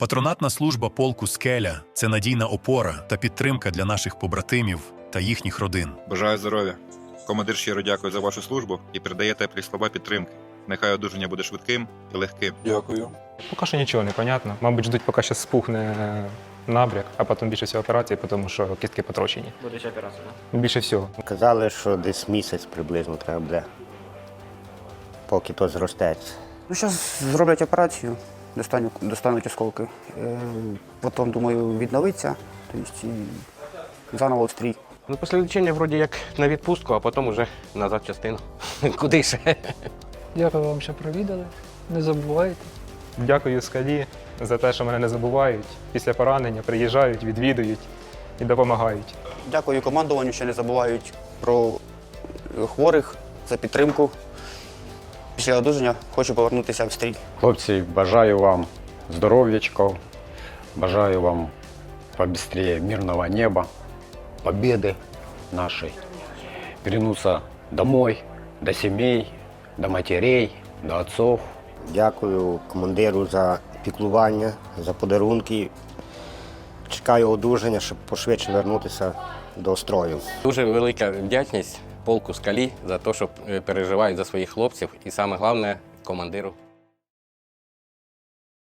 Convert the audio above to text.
Патронатна служба полку Скеля це надійна опора та підтримка для наших побратимів та їхніх родин. Бажаю здоров'я. Командир щиро дякую за вашу службу і передає теплі слова підтримки. Нехай одужання буде швидким і легким. Дякую. Поки що нічого не понятно. Мабуть, ждуть, поки ще спухне набряк, а потім більше всього операції, тому що кістки потрощені. Буде ще операція, так? Більше всього. Казали, що десь місяць приблизно треба буде, поки то зростеться. Ну, зараз зроблять операцію, достануть, достануть осколки. Е, потім, думаю, відновиться, тобто і заново встрій. Ну, після лічення вроді як на відпустку, а потім уже назад в частину. Куди ще? Дякую вам, що провідали. Не забувайте. Дякую скалі за те, що мене не забувають. Після поранення приїжджають, відвідують і допомагають. Дякую командуванню, що не забувають про е, хворих за підтримку. Після одужання хочу повернутися в стрій. Хлопці, бажаю вам здоров'ячка, бажаю вам побыстрее мирного неба, победы нашей, вернуться домой, до семей, до матерей, до отцов. Дякую командиру за піклування, за подарунки. Чекаю одужання, щоб пошвидше вернутися до строю. Дуже велика вдячність полку скалі за те, що е, переживають за своїх хлопців, і саме головне командиру